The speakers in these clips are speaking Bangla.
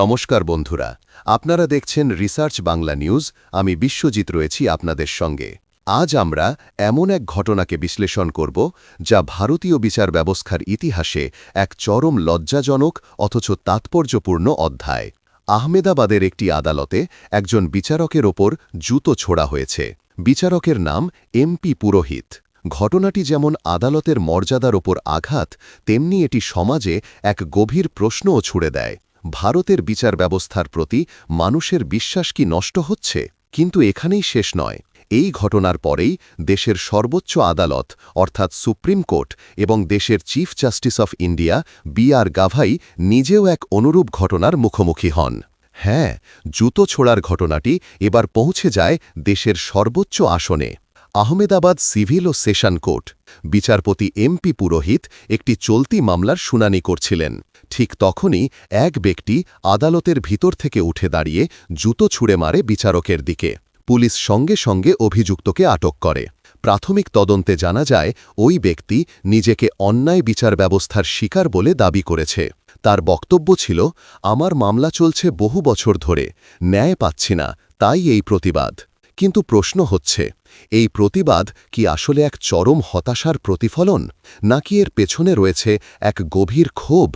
নমস্কার বন্ধুরা, আপনারা দেখছেন রিসার্চ বাংলা নিউজ, আমি বিশ্বজিৎ রয়েছি আপনাদের সঙ্গে। আজ আমরা এমন এক ঘটনাকে বিশ্লেষণ করব, যা ভারতীয় বিচার ব্যবস্থার ইতিহাসে এক চরম লজ্জাজনক অথচ তাৎপর্যপূর্ণ অধ্যায়। আহমেদাবাদের একটি আদালতে একজন বিচারকের ওপর জুতো ছোড়া হয়েছে। বিচারকের নাম এমপি পুরোহিত। ঘটনাটি যেমন আদালতের মর্যাদার ওপর আঘাত, তেমনি এটি সমাজে এক গভীর প্রশ্নও ছুড়ে দেয়। ভারতের বিচার ব্যবস্থার প্রতি মানুষের বিশ্বাস কি নষ্ট হচ্ছে? কিন্তু এখানেই শেষ নয়। এই ঘটনার পরেই দেশের সর্বোচ্চ আদালত, অর্থাৎ সুপ্রিম কোর্ট এবং দেশের chief justice of India, B R Gavai নিজেও এক অনুরূপ ঘটনার মুখোমুখি হন। হ্যাঁ জুতো ছোড়ার ঘটনাটি এবার পৌঁছে যায় দেশের সর্বোচ্চ আসনে। আহমেদাবাদ সিভিল ও সেশন কোর্ট। বিচারপতি এমপি পুরোহিত একটি চলতি মামলার শুনানি করছিলেন। ঠিক তখনই এক ব্যক্তি আদালতের ভিতর থেকে উঠে দাঁড়িয়ে জুতো ছুঁড়ে মারে বিচারকের দিকে। পুলিশ সঙ্গে সঙ্গে অভিযুক্তকে আটক করে। প্রাথমিক তদন্তে জানা যায়, ওই ব্যক্তি নিজেকে অন্যায় বিচার ব্যবস্থার শিকার বলে দাবি করেছে। তার বক্তব্য ছিল, আমার মামলা চলছে বহু বছর ধরে, ন্যায় পাচ্ছি না, তাই এই প্রতিবাদ। কিন্তু প্রশ্ন হচ্ছে, এই প্রতিবাদ কি আসলে এক চরম হতাশার প্রতিফলন? নাকি এর পেছনে রয়েছে এক গভীর ক্ষোভ?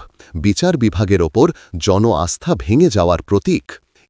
বিচার বিভাগের ওপর জন আস্থা ভেঙে যাওয়ার প্রতীক।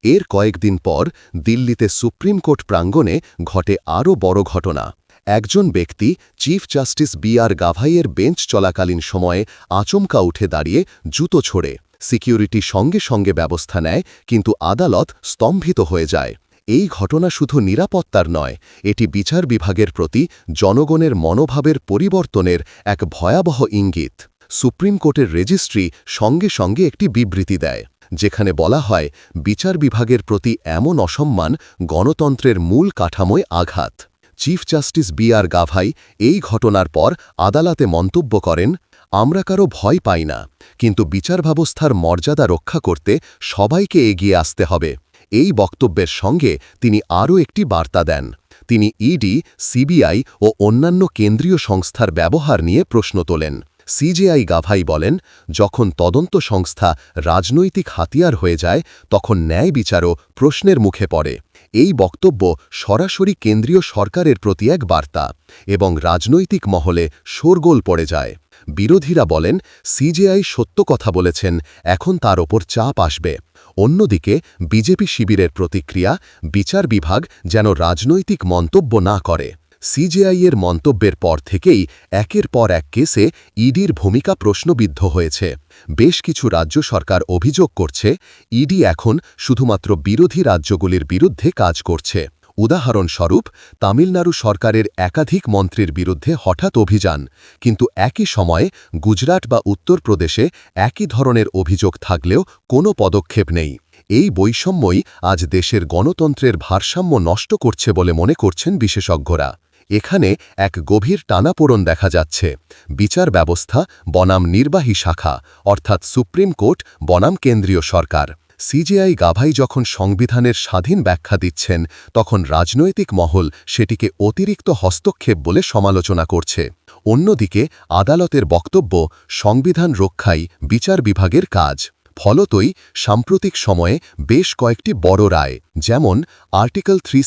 এর কয়েকদিন পর দিল্লিতে সুপ্রিম কোর্ট প্রাঙ্গণে ঘটে আরও বড় ঘটনা। একজন ব্যক্তি, চিফ জাস্টিস বি আর গাভাইয়ের বেঞ্চ চলাকালীন সময়ে আচমকা উঠে দাঁড়িয়ে জুতো ছোড়ে। সিকিউরিটি সঙ্গে সঙ্গে ব্যবস্থা নেয়, কিন্তু আদালত স্তম্ভিত হয়ে যায়। এই ঘটনা শুধু নিরাপত্তার নয়, এটি বিচার বিভাগের প্রতি জনগণের মনোভাবের পরিবর্তনের এক ভয়াবহ ইঙ্গিত। সুপ্রিম কোর্টের রেজিস্ট্রি সঙ্গে সঙ্গে একটি বিবৃতি দেয়, যেখানে বলা হয়, বিচার বিভাগের প্রতি এমন অসম্মান গণতন্ত্রের মূল কাঠামোয় আঘাত। Chief justice B R Gavai এই ঘটনার পর আদালতে মন্তব্য করেন, আমরা কারও ভয় পাই না, কিন্তু বিচার ব্যবস্থার মর্যাদা রক্ষা করতে সবাইকে এগিয়ে আসতে হবে। এই বক্তব্যের সঙ্গে তিনি আরও একটি বার্তা দেন। তিনি ইডি সিবিআই ও অন্যান্য কেন্দ্রীয় সংস্থার ব্যবহার নিয়ে প্রশ্ন তোলেন। সিজেআই গাভাই বলেন, যখন তদন্ত সংস্থা রাজনৈতিক হাতিয়ার হয়ে যায়, তখন ন্যায় বিচারও প্রশ্নের মুখে পড়ে। এই বক্তব্য সরাসরি কেন্দ্রীয় সরকারের প্রতি এক বার্তা এবং রাজনৈতিক মহলে শোরগোল পড়ে যায়। বিরোধীরা বলেন, সিজেআই সত্য কথা বলেছেন, এখন তার ওপর চাপ আসবে। অন্যদিকে, বিজেপি শিবিরের প্রতিক্রিয়া, বিচার বিভাগ যেন রাজনৈতিক মন্তব্য না করে। সিজেআইয়ের মন্তব্যের পর থেকেই একের পর এক কেসে ইডির ভূমিকা প্রশ্নবিদ্ধ হয়েছে। বেশ কিছু রাজ্য সরকার অভিযোগ করছে, ইডি এখন শুধুমাত্র বিরোধী রাজ্যগুলির বিরুদ্ধে কাজ করছে। উদাহরণস্বরূপ, তামিলনাড়ু সরকারের একাধিক মন্ত্রীর বিরুদ্ধে হঠাৎ অভিযান, কিন্তু একই সময়ে গুজরাট বা উত্তরপ্রদেশে একই ধরনের অভিযোগ থাকলেও কোনো পদক্ষেপ নেই। এই বৈষম্যই আজ দেশের গণতন্ত্রের ভারসাম্য নষ্ট করছে বলে মনে করছেন বিশেষজ্ঞরা। এখানে এক গভীর টানাপোড়ন দেখা যাচ্ছে। বিচার ব্যবস্থা বনাম নির্বাহী শাখা, অর্থাৎ সুপ্রিম কোর্ট, বনাম কেন্দ্রীয় সরকার। সিজেআই গাভাই যখন সংবিধানের স্বাধীন ব্যাখ্যা দিচ্ছেন, তখন রাজনৈতিক মহল সেটিকে অতিরিক্ত হস্তক্ষেপ বলে সমালোচনা করছে। অন্যদিকে, আদালতের বক্তব্য, সংবিধান রক্ষাই বিচার বিভাগের কাজ। ফলতই সাম্প্রতিক সময়ে বেশ কয়েকটি বড় রায়, যেমন আর্টিকেল থ্রি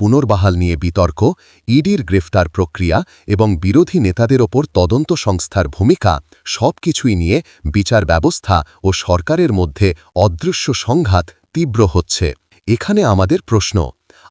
পুনর্বাহাল নিয়ে বিতর্ক, ইডির গ্রেফতার প্রক্রিয়া এবং বিরোধী নেতাদের ওপর তদন্ত সংস্থার ভূমিকা সব কিছুই নিয়ে বিচার ব্যবস্থা ও সরকারের মধ্যে অদৃশ্য সংঘাত তীব্র হচ্ছে। এখানে আমাদের প্রশ্ন,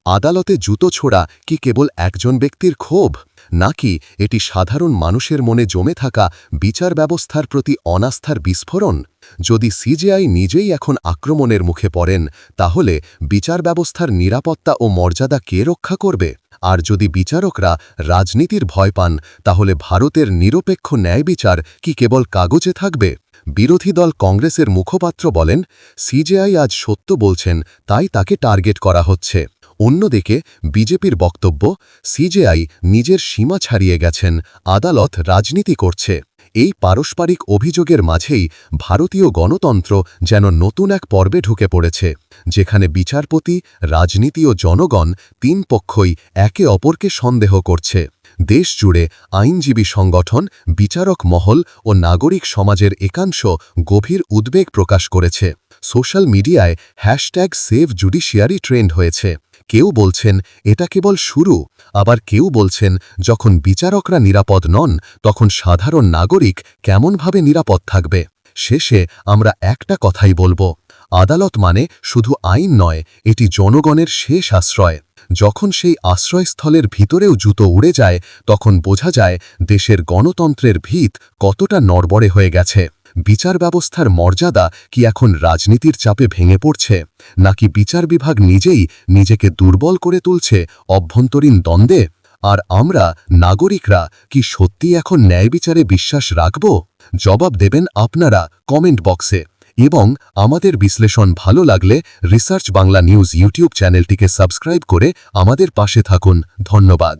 আদালতে জুতো ছোড়া কি কেবল একজন ব্যক্তির ক্ষোভ? নাকি এটি সাধারণ মানুষের মনে জমে থাকা বিচার ব্যবস্থার প্রতি অনাস্থার বিস্ফোরণ? যদি সিজেআই নিজেই এখন আক্রমণের মুখে পড়েন, তাহলে বিচার ব্যবস্থার নিরাপত্তা ও মর্যাদা কে রক্ষা করবে? আর যদি বিচারকরা রাজনীতির ভয় পান, তাহলে ভারতের নিরপেক্ষ ন্যায় বিচার কি কেবল কাগজে থাকবে? বিরোধী দল কংগ্রেসের মুখপাত্র বলেন, সিজেআই আজ সত্য বলছেন, তাই তাকে টার্গেট করা হচ্ছে। অন্যদিকে, বিজেপির বক্তব্য, সিজেআই নিজের সীমা ছাড়িয়ে গেছেন, আদালত রাজনীতি করছে। এই পারস্পরিক অভিযোগের মাঝেই ভারতীয় গণতন্ত্র যেন নতুন এক পর্বে ঢুকে পড়েছে, যেখানে বিচারপতি, রাজনীতি ও জনগণ তিন পক্ষই একে অপরকে সন্দেহ করছে। দেশ জুড়ে আইনজীবী সংগঠন, বিচারক মহল ও নাগরিক সমাজের একাংশ গভীর উদ্বেগ প্রকাশ করেছে। সোশ্যাল মিডিয়ায় হ্যাশট্যাগ সেভ জুডিশিয়ারি ট্রেন্ড হয়েছে। কেউ বলছেন, এটা কেবল শুরু। আবার কেউ বলছেন, যখন বিচারকরা নিরাপদ নন, তখন সাধারণ নাগরিক কেমনভাবে নিরাপদ থাকবে? শেষে আমরা একটা কথাই বলব, আদালত মানে শুধু আইন নয়, এটি জনগণের শেষ আশ্রয়। যখন সেই আশ্রয়স্থলের ভিতরেও জুতো উড়ে যায়, তখন বোঝা যায় দেশের গণতন্ত্রের ভিত কতটা নড়বড়ে হয়ে গেছে। বিচার ব্যবস্থার মর্যাদা কি এখন রাজনীতির চাপে ভেঙে পড়ছে, নাকি বিচার বিভাগ নিজেই নিজেকে দুর্বল করে তুলছে অভ্যন্তরীণ দ্বন্দ্বে? আর আমরা, নাগরিকরা, কি সত্যি এখন ন্যায় বিচারে বিশ্বাস রাখব? জবাব দেবেন আপনারা কমেন্ট বক্সে। এবং আমাদের বিশ্লেষণ ভালো লাগলে রিসার্চ বাংলা নিউজ ইউটিউব চ্যানেলটিকে সাবস্ক্রাইব করে আমাদের পাশে থাকুন। ধন্যবাদ।